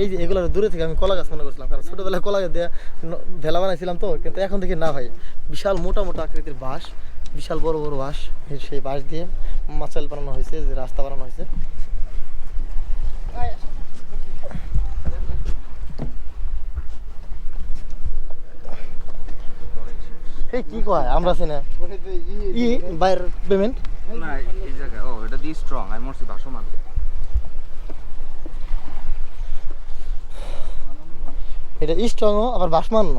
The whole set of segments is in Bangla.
এই যে এগুলো দূরে থেকে আমি কলা গাছ মনে করছিলাম কারণ ছোটোবেলায় কলা গাছ দিয়ে ভেলা বানাইছিলাম তো কিন্তু এখন দেখি না ভাই। বিশাল মোটা মোটা আকৃতির বাঁশ বিশাল বড় বড় বাঁশ সেই বাঁশ দিয়ে মাচাল বানানো হয়েছে যে রাস্তা বানানো হয়েছে। এই কি কয়? আমরা চিনা ই বাইরের পেমেন্ট না এই জায়গায় ও এটা দিয়ে স্ট্রং আমি মরছি ভাসমান। এটা স্ট্রং আবার বাসমান্য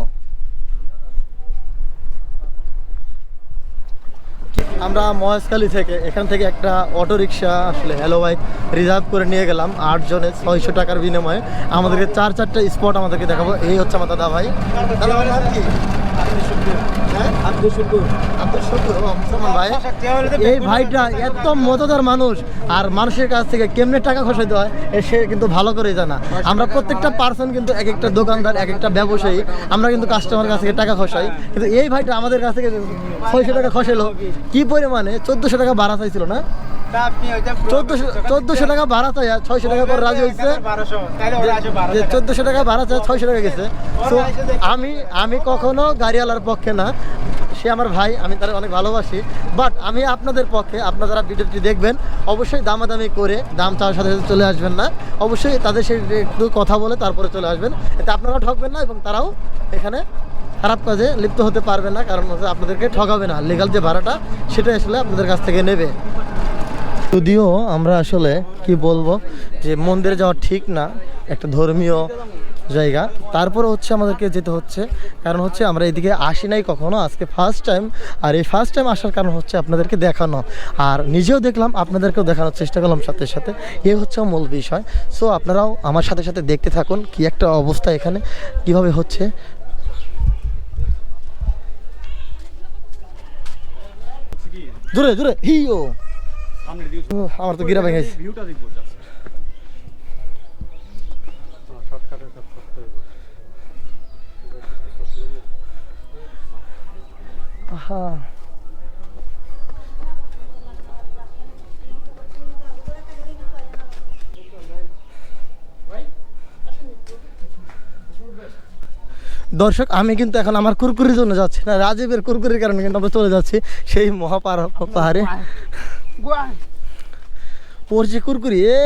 আমরা মহেশখালী থেকে এখান থেকে একটা অটো রিক্সা আসলে হ্যালো বাইক রিজার্ভ করে নিয়ে গেলাম আট জনে ছয়শো টাকার বিনিময়ে। আমাদেরকে চার চারটা স্পট আমাদেরকে দেখাবো। এই হচ্ছে আমার দাদা ভাই। দাদা ভাই নাম কি? হ্যাঁ? আব্দুল শুকুর, মুসলমান এই ভাইটা এত মজাদার মানুষ, আর মানুষের কাছ থেকে কেমনে টাকা খসাইতে হয় সে কিন্তু ভালো করে জানা। আমরা প্রত্যেকটা পার্সন কিন্তু এক একটা দোকানদার, এক একটা ব্যবসায়ী, আমরা কিন্তু কাস্টমার কাছ থেকে টাকা খসাই। কিন্তু এই ভাইটা আমাদের কাছ থেকে ছয়শো টাকা খসাইলো। কি পরিমাণে? চোদ্দশো টাকা ভাড়া চাইছিল না? চোদ্দশো চোদ্দশো টাকা ভাড়া চাই ছয়শো টাকা করে রাজি হয়েছে চোদ্দশো টাকা ভাড়া চাই ছয়শো টাকা গেছে। তো আমি আমি কখনো গাড়িওয়ালার পক্ষে না। সে আমার ভাই, আমি তারা অনেক ভালোবাসি। বাট আমি আপনাদের পক্ষে, আপনারা যারা ভিডিওটি দেখবেন, অবশ্যই দামাদামি করে দাম চাওয়ার সাথে সাথে চলে আসবেন না। অবশ্যই তাদের সেই একটু কথা বলে তারপরে চলে আসবেন। এতে আপনারাও ঠকবেন না এবং তারাও এখানে খারাপ কাজে লিপ্ত হতে পারবে না, কারণ হচ্ছে আপনাদেরকে ঠকাবে না। লিগাল যে ভাড়াটা সেটা আসলে আপনাদের কাছ থেকে নেবে। যদিও আমরা আসলে কি বলব, যে মন্দিরে যাওয়া ঠিক না, একটা ধর্মীয় জায়গা। তারপরে হচ্ছে আমাদেরকে যেতে হচ্ছে। কারণ হচ্ছে আমরা এদিকে আসি নাই কখনো, আজকে ফার্স্ট টাইম আর এই ফার্স্ট টাইম আসার কারণ হচ্ছে আপনাদেরকে দেখানো। আর নিজেও দেখলাম, আপনাদেরকেও দেখানোর চেষ্টা করলাম সাথে সাথে। এই হচ্ছে মূল বিষয়। সো আপনারাও আমার সাথে সাথে দেখতে থাকুন, কি একটা অবস্থা এখানে, কীভাবে হচ্ছে। দূরে দূরে, হিও। আমার তো গিরা ভেঙে। আহা। দর্শক আমি কিন্তু এখন আমার কুরকুরির জন্য যাচ্ছি। না রাজীবের কুরকুরির কারণে কিন্তু আমরা চলে যাচ্ছি সেই মহাপাহাড় পাহাড়ে। পড়ছে কুরকুরি এ